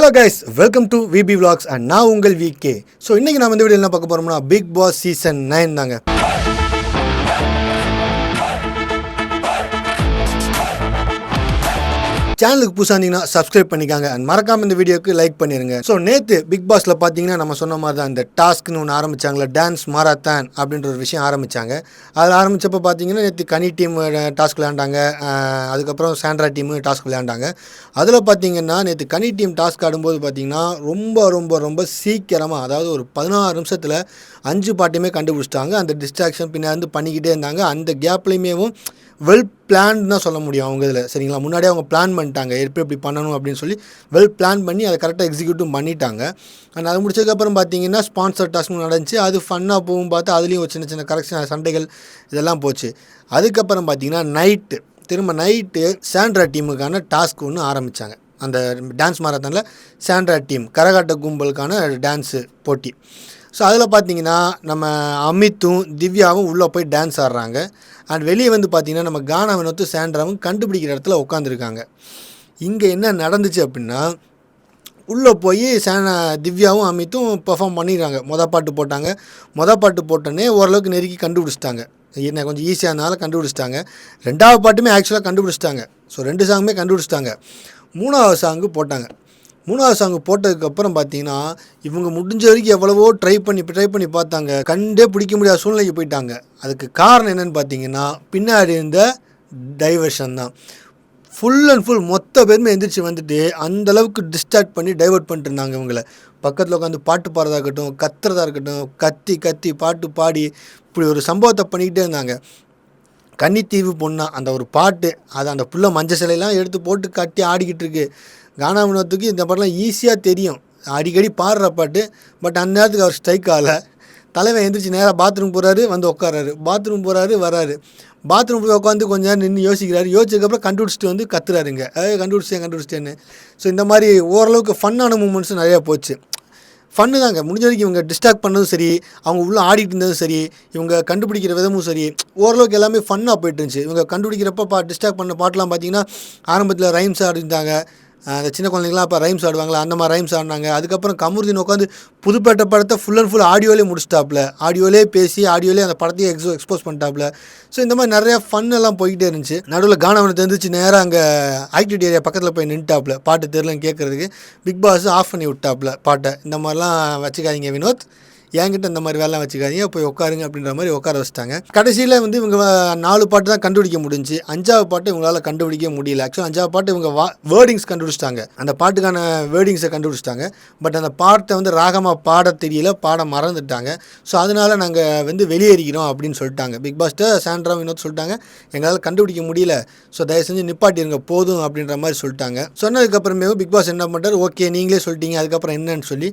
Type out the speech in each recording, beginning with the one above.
Hello guys welcome to VP vlogs and நான் உங்கள் VK so இன்றைக்கி நம்ம இந்த வீடியோ என்ன பார்க்க போகிறோம்னா பிக் பாஸ் சீசன் நைன் தாங்க. சேனலுக்கு புதுசாக இருந்தீங்கன்னா சப்ஸ்கிரைப் பண்ணிக்காங்க. அண்ட் மறக்காம இந்த வீடியோக்கு லைக் பண்ணிருங்க. ஸோ நேற்று பிக் பாஸில் பார்த்தீங்கன்னா நம்ம சொன்ன மாதிரி தான் இந்த டாஸ்க்னு ஒன்று ஆரம்பித்தாங்கள டான்ஸ் மாராத்தான் அப்படின்ற ஒரு விஷயம் ஆரம்பித்தாங்க அதில் ஆரம்பித்தப்போ பார்த்தீங்கன்னா நேற்று கனி டீம் டாஸ்க் விளையாண்டாங்க. அதுக்கப்புறம் சாண்ட்ரா டீமு டாஸ்க் விளையாண்டாங்க. அதில் பார்த்தீங்கன்னா நேற்று கனி டீம் டாஸ்க் ஆடும்போது பார்த்தீங்கன்னா ரொம்ப ரொம்ப ரொம்ப சீக்கிரமாக அதாவது ஒரு பதினாறு நிமிஷத்தில் அஞ்சு பாட்டையுமே கண்டுபிடிச்சிட்டாங்க. அந்த டிஸ்ட்ராக்ஷன் பின்னாடி பண்ணிக்கிட்டே இருந்தாங்க. அந்த கேப்லேயுமேவும் வெல் பிளான் தான் சொல்ல முடியும் அவங்க இதில் சரிங்களா? முன்னாடியே அவங்க பிளான் பண்ணிட்டாங்க எப்படி எப்படி பண்ணணும் அப்படின்னு சொல்லி வெல் பிளான் பண்ணி அதை கரெக்டாக எக்ஸிக்யூட்டும் பண்ணிட்டாங்க. அண்ட் அது முடிச்சதுக்கப்புறம் பார்த்தீங்கன்னா ஸ்பான்சர் டாஸ்க் நடந்துச்சு. அது ஃபன்னாக போகும் பார்த்து அதுலேயும் ஒரு சின்ன சின்ன கரெக்ஷன் சண்டைகள் இதெல்லாம் போச்சு. அதுக்கப்புறம் பார்த்தீங்கன்னா நைட்டு திரும்ப நைட்டு சாண்ட்ரா டீமுக்கான டாஸ்க் ஒன்று ஆரம்பித்தாங்க அந்த டான்ஸ் மாரத்தானில் சாண்ட்ரா டீம் கரகாட்ட கும்பலுக்கான டான்ஸு போட்டி. ஸோ அதில் பார்த்தீங்கன்னா நம்ம அமித்தும் திவ்யாவும் உள்ளே போய் டான்ஸ் ஆடுறாங்க. அண்ட் வெளியே வந்து பார்த்தீங்கன்னா நம்ம கானா வினோத்து சாண்ட்ராவும் கண்டுபிடிக்கிற இடத்துல உட்காந்துருக்காங்க இங்கே என்ன நடந்துச்சு அப்படின்னா உள்ளே போய் சேனா திவ்யாவும் அமித்தும் பெர்ஃபார்ம் பண்ணிடுறாங்க. மொதல் பாட்டு போட்டாங்க. மொதல் பாட்டு போட்டோன்னே ஓரளவுக்கு நெருக்கி கண்டுபிடிச்சிட்டாங்க. என்ன கொஞ்சம் ஈஸியாக இருந்தாலும் கண்டுபிடிச்சிட்டாங்க. ரெண்டாவது பாட்டுமே ஆக்சுவலாக கண்டுபிடிச்சிட்டாங்க. ஸோ ரெண்டு சாங்குமே கண்டுபிடிச்சிட்டாங்க. மூணாவது சாங்கு போட்டாங்க. மூணாவது சாங் போட்டதுக்கப்புறம் பார்த்தீங்கன்னா இவங்க முடிஞ்ச வரைக்கும் எவ்வளவோ ட்ரை பண்ணி ட்ரை பண்ணி பார்த்தாங்க. கண்டே பிடிக்க முடியாத சூழ்நிலைக்கு போயிட்டாங்க. அதுக்கு காரணம் என்னென்னு பார்த்தீங்கன்னா பின்னாடி இருந்த டைவர்ஷன் தான். ஃபுல் அண்ட் ஃபுல் மொத்த பேருமே எந்திரிச்சு வந்துட்டு அந்த அளவுக்கு பண்ணி டைவர்ட் பண்ணிட்டு இருந்தாங்க இவங்களை. பக்கத்தில் உட்காந்து பாட்டு பாடுறதா இருக்கட்டும் கத்துறதா இருக்கட்டும் கத்தி கத்தி பாட்டு பாடி இப்படி ஒரு சம்பவத்தை பண்ணிக்கிட்டே இருந்தாங்க. கன்னித்தீவு பொண்ணா அந்த ஒரு பாட்டு அது அந்த புள்ள மஞ்சள் சிலையெல்லாம் எடுத்து போட்டு கட்டி ஆடிக்கிட்டு இருக்கு. கானா வினோத்துக்கு இந்த பாட்டெலாம் ஈஸியாக தெரியும். அடிக்கடி பாடுற பாட்டு. பட் அந்த நேரத்துக்கு அவர் ஸ்ட்ரைக் ஆகலை. தலைவன் எந்திரிச்சு நேராக பாத்ரூம் போகிறாரு வந்து உட்காராரு பாத்ரூம் போகிறாரு வராரு. பாத்ரூம் போய் உட்காந்து கொஞ்ச நேரம் நின்று யோசிக்கிறாரு. யோசிச்சதுக்கப்புறம் கண்டுபிடிச்சிட்டு வந்து கத்துறாருங்க. ஏ கண்டுபிடிச்சேன் கண்டுபிடிச்சிட்டேன்னு. ஸோ இந்த மாதிரி ஓரளவுக்கு ஃபன்னான மூமெண்ட்ஸும் நிறையா போச்சு. ஃபன்னு தாங்க. முடிஞ்ச வரைக்கும் இவங்க டிஸ்ட்ராக்ட் பண்ணதும் சரி அவங்க உள்ளே ஆடிட்டு இருந்ததும் சரி இவங்க கண்டுபிடிக்கிற விதமும் சரி ஓரளவுக்கு எல்லாமே ஃபன்னாக போயிட்டு இருந்துச்சு. இவங்க கண்டுபிடிக்கிறப்ப பா டிஸ்ட்ராக்ட் பண்ண பாட்டெலாம் பார்த்தீங்கன்னா ஆரம்பத்தில் ரைம்ஸ் ஆடிருந்தாங்க. அந்த சின்ன குழந்தைங்களாம் அப்போ ரைம்ஸ் ஆடுவாங்களா அந்த மாதிரி ரைம்ஸ் ஆடினாங்க. அதுக்கப்புறம் கமருதீன் உட்காந்து புதுப்பேட்டை படத்தை ஃபுல் அண்ட் ஃபுல் ஆடியோலே முடிச்சிட்டாப்புல. ஆடியோலே பேசி ஆடியோலே அந்த படத்தையே எக்ஸோ எக்ஸ்போஸ் பண்ணிட்டாப்புல. ஸோ இந்த மாதிரி நிறையா ஃபன் எல்லாம் போய்கிட்டே இருந்துச்சு. நடுவில் கானவனை தெரிஞ்சிச்சு நேராக அங்கே ஆக்டிவிட்டி ஏரியா பக்கத்தில் போய் நின்ட்டாப்புல பாட்டு தெரிலன்னு கேட்குறதுக்கு பிக் பாஸ் ஆஃப் பண்ணி விட்டாப்புல பாட்டை. இந்த மாதிரிலாம் வச்சுக்காதீங்க வினோத். என்கிட்ட இந்த மாதிரி வேலைலாம் வச்சுக்காதீங்க போய் உட்காருங்க அப்படின்ற மாதிரி உட்கார வச்சிட்டாங்க. கடைசியில் வந்து இவங்க நாலு பாட்டு தான் கண்டுபிடிக்க முடிஞ்சு அஞ்சாவது பாட்டு இவங்களால கண்டுபிடிக்க முடியல. ஆக்சுவலாக அஞ்சாவது பாட்டு இவங்க வா வேர்டிங்ஸ் கண்டுபிடிச்சிட்டாங்க. அந்த பாட்டுக்கான வேர்டிங்ஸை கண்டுபிடிச்சிட்டாங்க. பட் அந்த பாட்டை வந்து ராகமாக பாட தெரியல பாட மறந்துட்டாங்க. ஸோ அதனால் நாங்கள் வந்து வெளியேறிக்கிறோம் அப்படின்னு சொல்லிட்டாங்க. பிக் பாஸ்ட்டை சாண்ட்ரா வினோத் சொல்லிட்டாங்க எங்களால் கண்டுபிடிக்க முடியல. ஸோ தயவு செஞ்சு நிப்பாட்டிருங்க போதும் அப்படின்ற மாதிரி சொல்லிட்டாங்க. சொன்னதுக்கப்புறமே பிக் பாஸ் என்ன பண்ணுறாரு ஓகே நீங்களே சொல்லிட்டீங்க அதுக்கப்புறம் என்னன்னு சொல்லி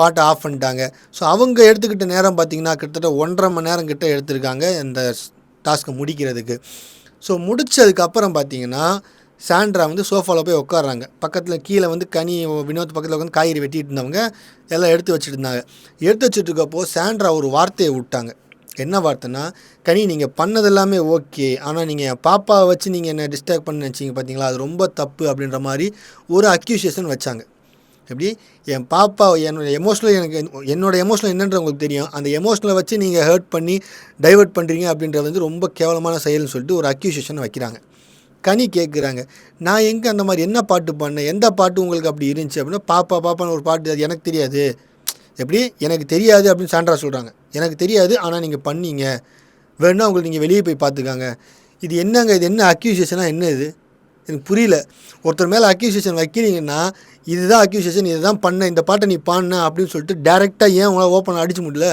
பாட்டை ஆஃப் பண்ணிட்டாங்க. ஸோ அவங்க எடுத்துக்கிட்ட நேரம் பார்த்தீங்கன்னா கிட்டத்தட்ட ஒன்றரை மணி நேரம் கிட்ட எடுத்திருக்காங்க இந்த டாஸ்க்கை முடிக்கிறதுக்கு. ஸோ முடிச்சதுக்கப்புறம் பார்த்தீங்கன்னா சாண்ட்ரா வந்து சோஃபாவில் போய் உட்காடுறாங்க பக்கத்தில் கீழே வந்து கனி வினோத் பக்கத்தில் உட்காந்து காய்கறி வெட்டிட்டு இருந்தவங்க எல்லாம் எடுத்து வச்சுட்டு இருந்தாங்க. எடுத்து வச்சுட்டு இருக்கப்போ சாண்ட்ரா ஒரு வார்த்தையை விட்டாங்க. என்ன வார்த்தைன்னா கனி நீங்கள் பண்ணதெல்லாமே ஓகே. ஆனால் நீங்கள் என் பாப்பாவை வச்சு நீங்கள் என்ன டிஸ்டர்ப் பண்ண நினச்சிங்க பார்த்தீங்களா அது ரொம்ப தப்பு அப்படின்ற மாதிரி ஒரு அக்யூசியேஷன் வச்சாங்க. எப்படி? என் பாப்பா என்னோடய எமோஷனல் எனக்கு என்னோட எமோஷனல் என்னன்ற உங்களுக்கு தெரியும். அந்த எமோஷனலை வச்சு நீங்கள் ஹர்ட் பண்ணி டைவர்ட் பண்ணுறீங்க அப்படின்றது வந்து ரொம்ப கேவலமான செயல்னு சொல்லிட்டு ஒரு அக்யூசியேஷன் வைக்கிறாங்க. கனி கேட்குறாங்க நான் எங்கே அந்த மாதிரி என்ன பாட்டு பண்ணேன் எந்த பாட்டு உங்களுக்கு அப்படி இருந்துச்சு? அப்படின்னா பாப்பா பாப்பான்னு ஒரு பாட்டு அது எனக்கு தெரியாது. எப்படி? எனக்கு தெரியாது அப்படின்னு சாண்ட்ரா சொல்கிறாங்க எனக்கு தெரியாது ஆனால் நீங்கள் பண்ணீங்க. வேணும்னா உங்களுக்கு நீங்கள் வெளியே போய் பார்த்துக்காங்க. இது என்னங்க இது என்ன அக்யூசியேஷனாக என்ன இது? எனக்கு புரியல. ஒருத்தர் மேலே அக்யூசியேஷன் வைக்கிறீங்கன்னா இதுதான் அக்யூசியேஷன் இதுதான் பண்ண இந்த பாட்டை நீ பாடின அப்படின்னு சொல்லிட்டு டேரெக்டாக ஏன் உங்களால் ஓப்பன் அடிச்சு முடியல?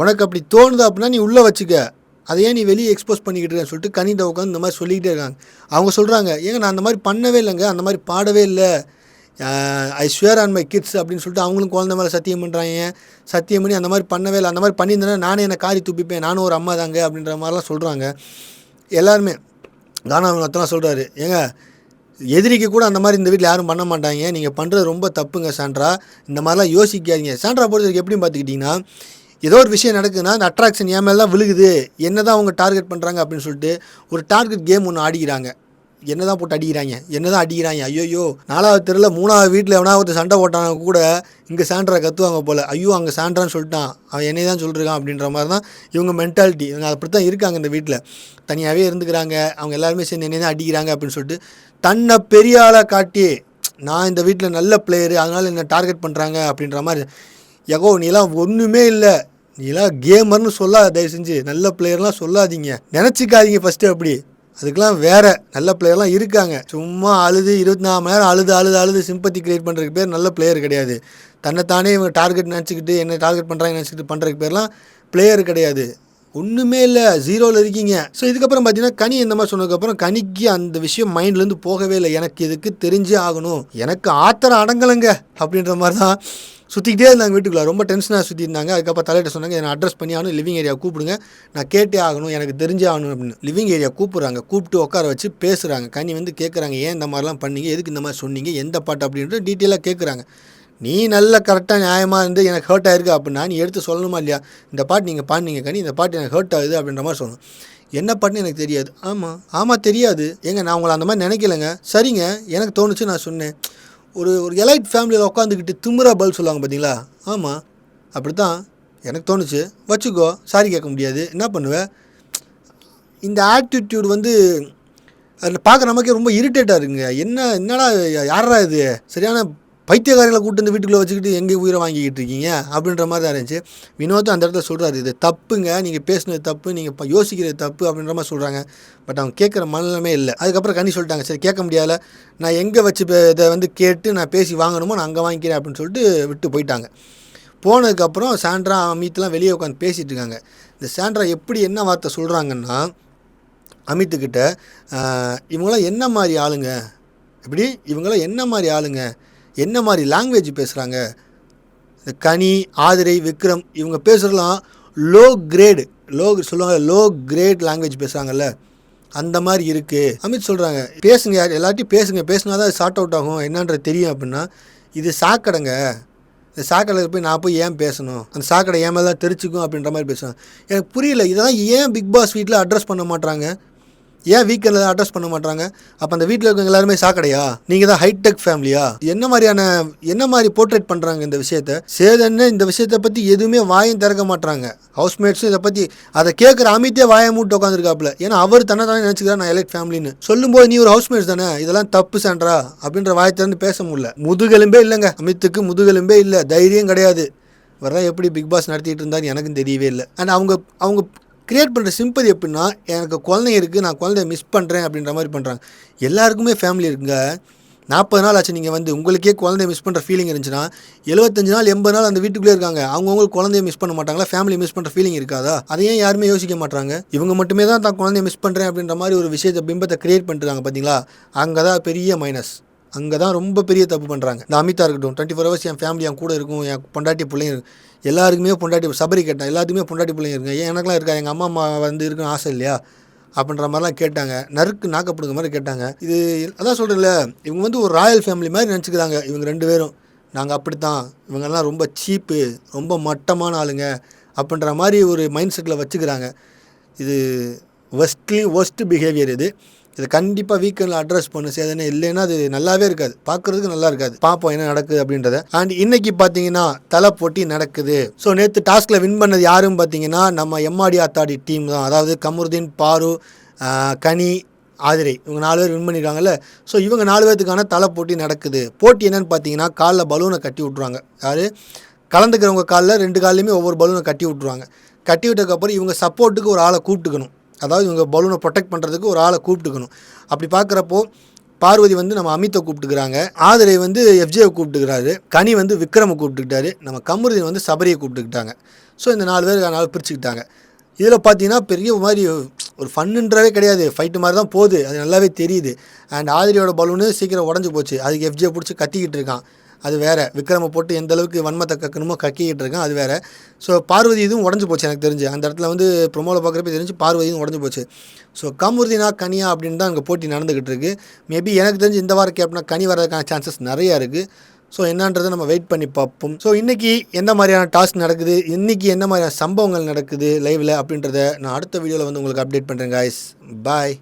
உனக்கு அப்படி தோணுது அப்படின்னா நீ உள்ளே வச்சுக்க. அதை ஏன் நீ வெளியே எக்ஸ்போஸ் பண்ணிக்கிட்டு இருக்கேன்னு சொல்லிட்டு கனிதா உட்காந்து இந்த மாதிரி சொல்லிக்கிட்டே இருக்காங்க. அவங்க சொல்கிறாங்க ஏங்க நான் அந்த மாதிரி பண்ணவே இல்லைங்க. அந்த மாதிரி பாடவே இல்லை. I swear on my kids அப்படின்னு சொல்லிட்டு அவங்களும் குழந்த மேலே சத்தியம் பண்ணுறாங்க சத்தியம் பண்ணி அந்த மாதிரி பண்ணவே இல்லை. அந்த மாதிரி பண்ணியிருந்தேன்னா நானே என்னை காரி துப்பிப்பேன். நானும் ஒரு அம்மா தாங்க அப்படின்ற மாதிரிலாம் சொல்கிறாங்க எல்லாருமே தானா அத்தெல்லாம் சொல்கிறாரு ஏங்க எதிரிக்கு கூட அந்த மாதிரி இந்த வீட்டில் யாரும் பண்ண மாட்டாங்க. நீங்கள் பண்ணுறது ரொம்ப தப்புங்க சாண்ட்ரா. இந்த மாதிரிலாம் யோசிக்காதீங்க. சாண்ட்ரா பொறுத்தவரைக்கும் எப்படின்னு பார்த்துக்கிட்டிங்கன்னா ஏதோ ஒரு விஷயம் நடக்குதுன்னா அந்த அட்ராக்ஷன் என் மேலே தான் விழுகுது. என்ன தான் அவங்க டார்கெட் பண்ணுறாங்க அப்படின்னு சொல்லிட்டு ஒரு டார்கெட் கேம் ஒன்று ஆடிக்கிறாங்க. என்ன தான் போட்டு அடிக்கிறாங்க? என்ன தான் அடிக்கிறாங்க? ஐயோயோ நாலாவது தெருவில் மூணாவது வீட்டில் எவனா ஒருத்தர் சண்டை போட்டாங்க கூட இங்கே சாண்ட்ரா கத்துவாங்க போல். ஐயோ அங்கே சாண்ட்ரான்னு சொல்லிட்டான். அவன் என்னை தான் சொல்லிருக்கான் அப்படின்ற மாதிரி தான் இவங்க மென்டாலிட்டி இவங்க அப்படி தான் இருக்காங்க இந்த வீட்டில் தனியாகவே இருந்துக்கிறாங்க. அவங்க எல்லாருமே சேர்ந்து என்னை தான் அடிக்கிறாங்க அப்படின்னு சொல்லிட்டு தன்னை பெரிய ஆளாக காட்டி நான் இந்த வீட்டில் நல்ல பிளேயரு அதனால் என்னை டார்கெட் பண்ணுறாங்க அப்படின்ற மாதிரி. எகோ நீலாம் ஒன்றுமே இல்லை. நீலாம் கேமர்னு சொல்லாத. தயவு செஞ்சு நல்ல பிளேயர்லாம் சொல்லாதீங்க. நினச்சிக்காதீங்க ஃபஸ்ட்டு அப்படி. அதுக்கெல்லாம் வேற நல்ல பிளேயர்லாம் இருக்காங்க. சும்மா அழுது இருபத்தி நாலு மணி நேரம் அழுது அழுது அழுது சிம்பத்தி கிரியேட் பண்ணுறதுக்கு பேர் நல்ல பிளேயர் கிடையாது. தன்னைத்தானே இவங்க டார்கெட் நினச்சிக்கிட்டு என்ன டார்கெட் பண்ணுறாங்க நினச்சிக்கிட்டு பண்ணுறதுக்கு பேர்லாம் பிளேயர் கிடையாது. ஒன்றுமே இல்லை ஜீரோவில் இருக்கீங்க. ஸோ இதுக்கப்புறம் பார்த்தீங்கன்னா கனி இந்த மாதிரி சொன்னதுக்கப்புறம் கனிக்கு அந்த விஷயம் மைண்ட்லேருந்து போகவே இல்லை. எனக்கு இதுக்கு தெரிஞ்சே ஆகணும். எனக்கு ஆத்திரம் அடங்கலைங்க அப்படின்ற மாதிரி தான் சுற்றிக்கிட்டே இருந்தாங்க வீட்டுக்குள்ள. ரொம்ப டென்ஷனாக சுற்றி இருந்தாங்க. அதுக்கப்புறம் தலையிட்ட சொன்னாங்க என்னை அட்ரஸ் பண்ணி ஆகணும் லிவிங் ஏரியா கூப்பிடுங்க. நான் கேட்டே ஆகணும் எனக்கு தெரிஞ்சே ஆகணும் அப்படின்னு. லிவிங் ஏரியா கூப்பிட்றாங்க. கூப்பிட்டு உட்கார வச்சு பேசுகிறாங்க கனி வந்து கேட்குறாங்க ஏன் இந்த மாதிரிலாம் பண்ணீங்க? எதுக்கு இந்த மாதிரி சொன்னீங்க? எந்த பாட்டு? அப்படின்ட்டு டீட்டெயிலாக கேட்குறாங்க நீ நல்ல கரெக்டாக நியாயமாக இருந்து எனக்கு ஹர்ட் ஆயிருக்கு அப்படின்னா நீ எடுத்து சொல்லணுமா இல்லையா? இந்த பாட்டு நீங்கள் பாடினீங்க கனி இந்த பாட்டு எனக்கு ஹர்ட் ஆகுது அப்படின்ற மாதிரி சொல்லணும். என்ன பாட்டுன்னு எனக்கு தெரியாது. ஆமாம் ஆமாம் தெரியாது. ஏங்க நான் உங்களை அந்த மாதிரி நினைக்கலங்க. சரிங்க எனக்கு தோணுச்சு நான் சொன்னேன். ஒரு ஒரு எலைட் ஃபேமிலியில் உட்காந்துக்கிட்டு திமுறா பதில் சொல்லுவாங்க பார்த்தீங்களா? ஆமாம் அப்படி தான் எனக்கு தோணுச்சு. வச்சுக்கோ சாரி கேட்க முடியாது. என்ன பண்ணுவேன் இந்த ஆட்டிடியூட் வந்து அதில் பார்க்க நமக்கே ரொம்ப இரிட்டேட்டாக இருக்குங்க. என்ன என்னடா யாரா இது? சரியான பைத்தியக்காரங்களை கூட்டு வந்து வீட்டுக்குள்ளே வச்சுக்கிட்டு எங்கே உயிரை வாங்கிக்கிட்டு இருக்கீங்க அப்படின்ற மாதிரி தான் இருந்துச்சு. வினோதம் அந்த இடத்துல சொல்கிறாரு இது தப்புங்க நீங்கள் பேசுனது தப்பு நீங்கள் யோசிக்கிறது தப்பு அப்படின்ற மாதிரி சொல்கிறாங்க பட் அவங்க கேட்குற மனநிலைமே இல்லை. அதுக்கப்புறம் கண்ணி சொல்லிட்டாங்க சரி கேட்க முடியாது நான் எங்கே வச்சு இதை வந்து கேட்டு நான் பேசி வாங்கணுமோ நான் அங்கே வாங்கிக்கிறேன் அப்படின்னு சொல்லிட்டு விட்டு போயிட்டாங்க. போனதுக்கப்புறம் சாண்ட்ரா அமித்லாம் வெளியே உட்காந்து பேசிகிட்டு இருக்காங்க. இந்த சாண்ட்ரா எப்படி என்ன வார்த்தை சொல்கிறாங்கன்னா அமித்துக்கிட்ட இவங்களாம் என்ன மாதிரி ஆளுங்க? எப்படி? இவங்களாம் என்ன மாதிரி ஆளுங்க? என்ன மாதிரி லாங்குவேஜ் பேசுகிறாங்க இந்த கனி ஆதிரை விக்ரம் இவங்க பேசுகிறலாம் லோ கிரேடு லோ சொல்லுவாங்க லோ கிரேட் லாங்குவேஜ் பேசுகிறாங்கல்ல அந்த மாதிரி இருக்குது அமித் சொல்கிறாங்க பேசுங்க யார் எல்லாத்தையும் பேசுங்க. பேசினா தான் ஷார்ட் அவுட் ஆகும். என்னன்றது தெரியும் அப்படின்னா இது சாக்கடைங்க. இந்த சாக்கடையில் போய் நான் போய் ஏன் பேசணும்? அந்த சாக்கடை ஏன் மேலே தான் தெரிச்சுக்கும் அப்படின்ற மாதிரி பேசுவேன் எனக்கு புரியல இதெல்லாம் ஏன் பிக் பாஸ் வீட்டில் அட்ரஸ் பண்ண மாட்டாங்க ஏன் வீக்கெண்டில் அட்ரஸ் பண்ண மாட்டாங்க அப்போ அந்த வீட்டில் இருக்கவங்க எல்லாருமே சாக்கடையா? நீங்கள் தான் ஹைடெக் ஃபேமிலியா என்ன மாதிரியான என்ன மாதிரி போர்ட்ரேட் பண்ணுறாங்க இந்த விஷயத்த? சேதன்னு இந்த விஷயத்தை பற்றி எதுவுமே வாயும் திறக்க மாட்றாங்க. ஹவுஸ்மேட்ஸும் இதை பற்றி அதை கேட்குற அமித்தே வாயை மூட்டு உட்காந்துருக்காப்புல ஏன்னா அவர் தன்னை தானே நினச்சிக்கிறா நான் எலெக்ட் ஃபேமிலின்னு சொல்லும்போது நீ ஒரு ஹவுஸ்மேட்ஸ் தானே? இதெல்லாம் தப்பு சான்றா? அப்படின்ற வாயை திறந்து பேச முடியல. முதுகெலும்பே இல்லைங்க. அமித்துக்கு முதுகெலும்பே இல்லை. தைரியம் கிடையாது. வரலாம் எப்படி பிக் பாஸ் நடத்திட்டு இருந்தான்னு எனக்கும் தெரியவே இல்லை. அண்ட் அவங்க அவங்க கிரியேட் பண்ணுற சிம்பதி எப்படின்னா எனக்கு குழந்தைங்க இருக்குது நான் குழந்தைய மிஸ் பண்ணுறேன் அப்படின்ற மாதிரி பண்ணுறாங்க எல்லாருக்குமே ஃபேமிலி இருக்குங்க. நாற்பது நாள் ஆச்சு நீங்கள் வந்து உங்களுக்கே குழந்தைய மிஸ் பண்ணுற ஃபீலிங் இருந்துச்சுன்னா எழுபத்தஞ்சு நாள் எண்பது நாள் அந்த வீட்டுக்குள்ளே இருக்காங்க. அவங்கவுங்களுக்கு குழந்தைய மிஸ் பண்ண மாட்டாங்களா? ஃபேமிலி மிஸ் பண்ணுற ஃபீலிங் இருக்காதா? அதையும் ஏன் யாருமே யோசிக்க மாட்டாங்க இவங்க மட்டுமே தான் தான் குழந்தைய மிஸ் பண்ணுறேன் அப்படின்ற மாதிரி ஒரு விஷயத்தை பிம்பத்தை கிரியேட் பண்ணுறாங்க பார்த்தீங்களா அங்கே தான் பெரிய மைனஸ் அங்கே தான் ரொம்ப பெரிய தப்பு பண்ணுறாங்க இந்த அமிதா இருக்கட்டும் டுவெண்ட்டி ஃபோர் ஹவர்ஸ் என் ஃபேமிலி என் கூட இருக்கும் என் பொண்டாட்டி பிள்ளைங்க இருக்கும் எல்லாருக்குமே பொண்டாட்டி சபரி கேட்டேன் எல்லாத்துக்குமே பொண்டாட்டி பிள்ளைங்க இருக்குங்க. ஏன் எனக்குலாம் இருக்கா? எங்கள் அம்மா அம்மா வந்து இருக்குன்னு ஆசை இல்லையா? அப்படின்ற மாதிரிலாம் கேட்டாங்க. நறுக்கு நாக்கப்படுங்க மாதிரி கேட்டாங்க. இது அதான் சொல்கிறேன்ல இவங்க வந்து ஒரு ராயல் ஃபேமிலி மாதிரி நினச்சிக்கிறாங்க இவங்க ரெண்டு பேரும். நாங்கள் அப்படி தான் இவங்கெல்லாம் ரொம்ப சீப்பு ரொம்ப மட்டமான ஆளுங்க அப்படின்ற மாதிரி ஒரு மைண்ட் செட்டில் வச்சுக்கிறாங்க. இது ஒஸ்ட்லி ஒஸ்ட் பிஹேவியர் இது. இதை கண்டிப்பாக வீக்கெண்டில் அட்ரஸ் பண்ணு சேதனை இல்லைன்னா அது நல்லாவே இருக்காது. பார்க்குறதுக்கு நல்லா இருக்காது. பார்ப்போம் என்ன நடக்குது அப்படின்றத. அண்ட் இன்னைக்கு பார்த்தீங்கன்னா தலை போட்டி நடக்குது. ஸோ நேற்று டாஸ்கில் வின் பண்ணது யாரும் பார்த்தீங்கன்னா நம்ம எம்ஆடி ஆத்தாடி டீம் தான். அதாவது கமருதீன் பாரு கனி ஆதிரை. இவங்க நாலு பேர் வின் பண்ணியிருக்காங்கல்ல ஸோ இவங்க நாலு பேர்த்துக்கான தலை போட்டி நடக்குது. போட்டி என்னன்னு பார்த்தீங்கன்னா காலில் பலூனை கட்டி விட்ருவாங்க யார்? கலந்துக்கிறவங்க காலில் ரெண்டு காலையுமே ஒவ்வொரு பலூனை கட்டி விட்ருவாங்க கட்டி விட்டதுக்கப்புறம் இவங்க சப்போர்ட்டுக்கு ஒரு ஆளை கூப்பிட்டுக்கணும். அதாவது இவங்க பலூனை ப்ரொடெக்ட் பண்ணுறதுக்கு ஒரு ஆளை கூப்பிட்டுக்கணும். அப்படி பார்க்குறப்போ பார்வதி வந்து நம்ம அமித்தை கூப்பிட்டுக்கிறாங்க. ஆதிரை வந்து எஃப்ஜேவை கூப்பிட்டுக்கிறாரு. கனி வந்து விக்ரமை கூப்பிட்டுக்கிட்டாரு. நம்ம கமருதீன் வந்து சபரியை கூப்பிட்டுக்கிட்டாங்க. ஸோ இந்த நாலு பேர் நாலு பிரிச்சுக்கிட்டாங்க. இதில் பார்த்தீங்கன்னா பெரிய மாதிரி ஒரு ஃபன்னுன்றவே கிடையாது. ஃபைட்டு மாதிரி தான் போகுது. அது நல்லாவே தெரியுது. அண்ட் ஆதிரியோட பலூனு சீக்கிரம் உடஞ்சி போச்சு. அதுக்கு எஃப்ஜியை பிடிச்சி கத்திக்கிட்டு இருக்கான். அது வேறு. விக்ரமை போட்டு எந்த அளவுக்கு வன்மத்தை கக்கணுமோ கக்கிக்கிட்டு இருக்கான் அது வேறு. ஸோ பார்வதி இதுவும் உடஞ்சி போச்சு எனக்கு தெரிஞ்சு. அந்த இடத்துல வந்து ப்ரொமோவில் பார்க்குறப்ப தெரிஞ்சு பார்வதியும் உடஞ்சி போச்சு. ஸோ கமுருதினா கனியா அப்படின்னு தான் அங்கே போட்டி நடந்துக்கிட்டு இருக்கு. மேபி எனக்கு தெரிஞ்சு இந்த வாரம் கேப்னா கனி வர்றதுக்கான சான்சஸ் நிறையா இருக்குது ஸோ என்னன்றதை நம்ம வெயிட் பண்ணி பார்ப்போம். ஸோ இன்றைக்கி எந்த மாதிரியான டாஸ்க் நடக்குது? இன்றைக்கி என்ன மாதிரியான சம்பவங்கள் நடக்குது லைவில் அப்படின்றத நான் அடுத்த வீடியோவில் வந்து உங்களுக்கு அப்டேட் பண்ணுறேன் காய்ஸ் பாய்